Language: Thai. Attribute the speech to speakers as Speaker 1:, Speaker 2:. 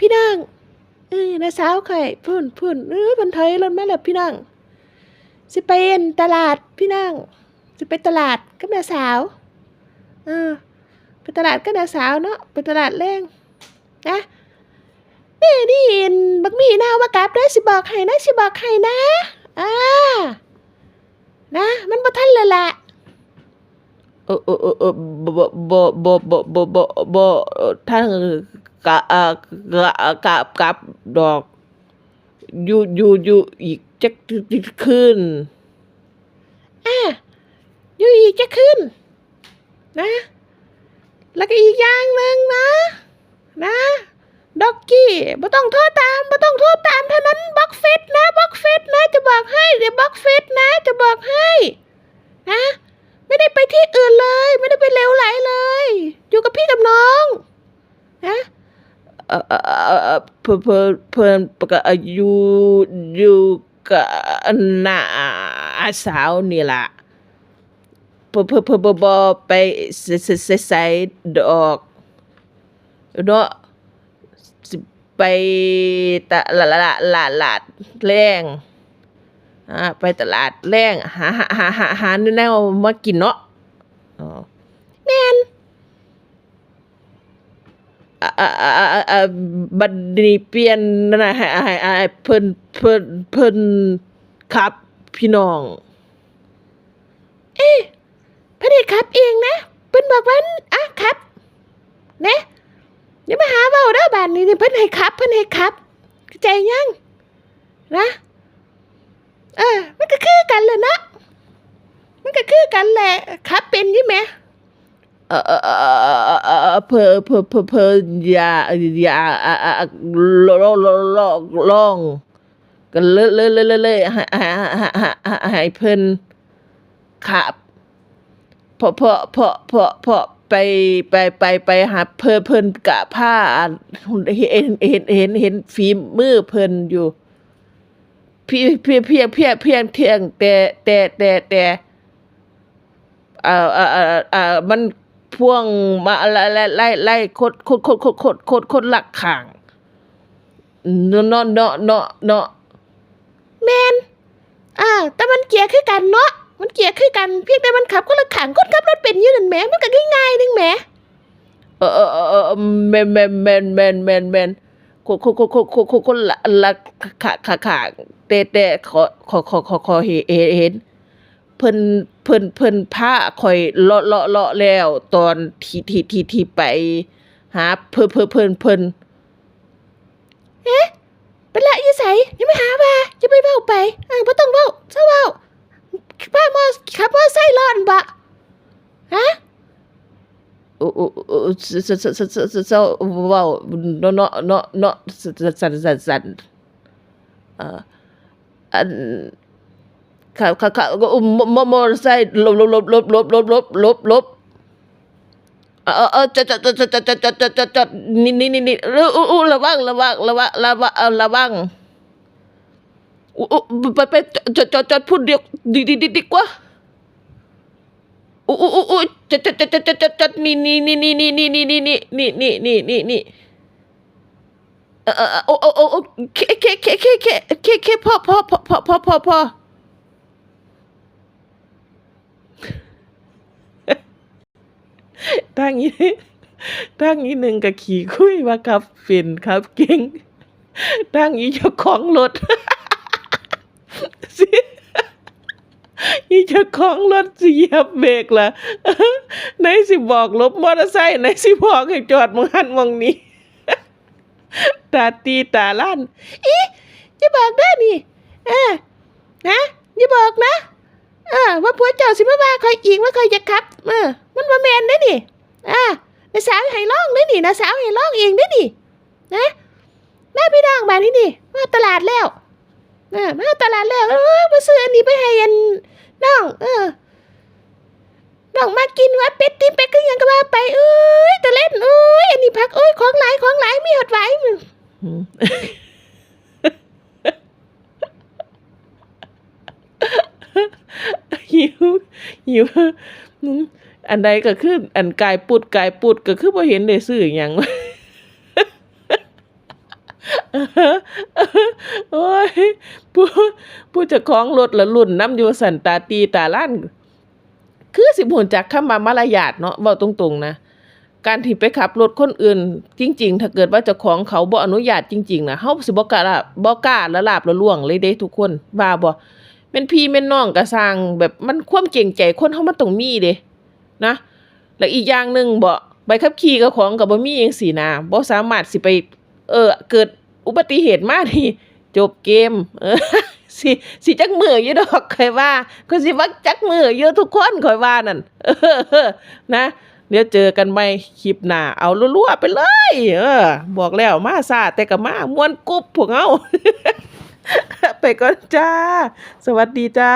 Speaker 1: พี่น้องเออน้าสาวไข่พุ่นพุ่นเออเพิ่นถอยรถมาแล้วพี่น้องสิไปเอ็นตลาดพี่น้องสิไปตลาดกับน้าสาวเออไปตลาดกับน้าสาวเนาะไปตลาดแรงนะแม่นี่เห็นบักมี่นาวมากลับเด้สิบอกให้นะสิบอกให้นะอ่านะ มันบ่ทันแล้วล่ะ
Speaker 2: ออเออเออเออบ่บ่บ่บ่บ่บ่บ่ท่านกะอ่ากะกะกับดอกอยู่อยู่อยู่อีกจักคืน
Speaker 1: อะอยู่อีกจะขึ้น นะ แล้วก็อีกอย่างหนึ่งนะ นะด็อกกี้บ่ต้องโทษตามบ่ต้องโทษตามเท่านั้นบล็อกเฟตนะบล็อกเฟตนะ จะบอกให้เดี๋ยวบล็อกเฟตนะ จะบอกให้ นะ ไม่ได้ไปที่อื่นเลย ไม่ได้ไปเลวไหลเลย อยู่กับพี่กับน้องนะ
Speaker 2: เออเออเออเอเพิ่นเพิ่นเพิ่นก็อยู่อยู่กับน้าสาวนี่ล่ะเพิ่นเพิ่นเพิ่นบ่บ่ไปใส่ใส่ดอกเนาะไปตลาดละลาดลาดแรง อ่าไปตลาดแรงหาหาหาหาหาแนวมากินเนาะอ๋อ
Speaker 1: แมน
Speaker 2: บัดนี้เปลี่ยนนั่นน่ะให้ให้ให้เพิ่นเพิ่นเพิ่นครับพี่น้อง
Speaker 1: เอ๊ะพระเดชครับเองนะเพิ่นบอกว่าอะครับนะอย่ามาหาเว้าเด้อบานนี้เพิ่นให้ครับ เพิ่นให้ครับเข้าใจยัง นะ เออมันก็คือกันแหละเนะมันก็คือกันแหละครับเป็นใช่ไหม
Speaker 2: เออเออเออเออเออเพิ่นเพิ่นเพอย่าอย่าอ่าอ่าอ่าลองลองลองลองกันเลยเลยเลยเลยเลยให้ให้ให้ให้ให้เพิ่นครับเพราะเพราะเพราะเพราะเพราะไปไปไปไปหาเพิ่นเพิ่นกะผ้าเห็นเห็นเห็นเห็นฝีมือเพิ่นอยู่ เพียงเพียงเพียงเพียงเพียงเทียงแต่แต่แต่แต่เอ่อเอ่อเอ่อเอ่อมันพ่วงมาไล่ไล่ไล่ไล่โคตรโคตรโคตรโคตรโคตรโคตรโคตรหลักขางเนาะเนาะเนาะเนาะเนาะ
Speaker 1: แมนอ่าแต่มันเกียร์คือกันเนาะมันเกียร์คือกันเพียงแต่มันขับคนละขังคนขับรถเป็นยู่นั่นแหมมันก็ง่ายๆนึงแหม
Speaker 2: เออเออเออเออแมนแมนแมนแมนแมนแมน คตรโคตรโคตรโคตรโคตรโคตรโคตรละละขาขาขาแต่แต่ขอขอขอขอขอเห็นเห็นเพิ่นเพิ่นเพิ่นพาข่อยเลาะเลาะเลาะแล้ว ตอนที่ที่ที่ที่ไป หา เพิ่นเพิ่นเพิ่นเพิ่น
Speaker 1: เป็นละยี่ใสย่าไปหาว่าอย่าไปเว้าไปอ่าบ่ต้องเว้าเศร้าเว้าป้ามอขับมอไซค์รอดบะฮะ
Speaker 2: โอ้โอ้โอ้สสสสสสว้าวเนาะเนาะเนาะ เนาะสั่นสั่นสั่นเอ่ออันขับขับขับก็มมมอเตอร์ไซค์ลบลบลบลบลบลบลบลบลบเออเออจอดจอดจอดจอดจอดจอดจอดจอดจอดจอดนี่นี่นี่นี่อู้อู้ระวังระวังระวังระวังเออระวังอู้อู้ไปไปจอดจอดจอดพูดเดียวดีดีดีดีกว่า อู้อู้อู้อู้จัดจัดจัดจัดจัดจัดนี่นี่นี่นี่นี่นี่นี่นี่นี่นี่นี่นี่นี่นี่เออเออโอ้โอ้โอ้เคเคเคเคเคเคเคพ่อพ่อพ่อพ่อพ่อพ่อพ่อตั้งนี้ตั้งนี้หนึ่งกับขี่คุยว่าครับเป็นครับเก่งตั้งนี้เจ้าของรถ สิ อีเจ้าของรถสิเหยียบเบรกล่ะไหนสิบอกลบมอเตอร์ไซค์ไหนสิบอกให้จอดมองหันมองนี้ตาตีตาลั่น
Speaker 1: อีอย่าบอกเด้นี่เออนะอย่าบอกนะ เออ ว่าผัวเจ้าสิมาว่าคอยอีกว่าคอยจะขับ เออ มันบ่าแมนเด้นี่อ่านาสาวให้ร้องเด้นี่น้าสาวให้ร้องเองเด้นี่นะแม่พี่น้องมานี่นี่มาตลาดแล้วเออมาตลาดแล้วเออมาซื้ออันนี้ไปให้อัน องเออน้องมากินว่าเป็ดตีนเป็ดก็ยังก็ว่าไปเอ้ยตะเล่นเอ้ยอันนี้พักเอ้ยของหลายของหลายมีหดไหวมึง
Speaker 2: อืมหิวหิวอืมอันใดก็คืออันกายปุดกายปุดก็คือบ่เห็นได้ซื้อหยัง โอ้ยผู้ผู้เจ้าของรถละรุ่นน้ำอยู่สันตาตีตาล้านคือสิบ่ฮู้จักคำว่ามารยาทเนาะเว้าตรงๆนะการที่ไปขับรถคนอื่น จริง ๆ ถ้าเกิดว่าเจ้าของเขาบ่อนุญาตจริง ๆนะเฮาสิบ่กล้าบ่กล้าละลาบละล่วงเลยเด้ทุกคนว่าบ่แม่นพี่แม่นน้องก็สร้างแบบมันความเกรงใจคนเฮามันต้องมีเด้นะ แล้วอีกอย่างหนึ่งบ่ใบขับขี่กับของก็บ่มีจังซี่นะบ่สามารถสิไป เออเกิด อุบัติเหตุมานี่จบเกม เออสิสิจักมืออยู่ดอกข่อยว่าก็สิว่าจักมืออยู่ทุกคนข่อยว่านั่นเออนะ เดี๋ยวเจอกันใหม่คลิปหน้าเอารัวๆไปเลย เออ บอกแล้วมาซาแต่ก็มามวนกรุบพวกเฮาไปก่อนจ้า สวัสดีจ้า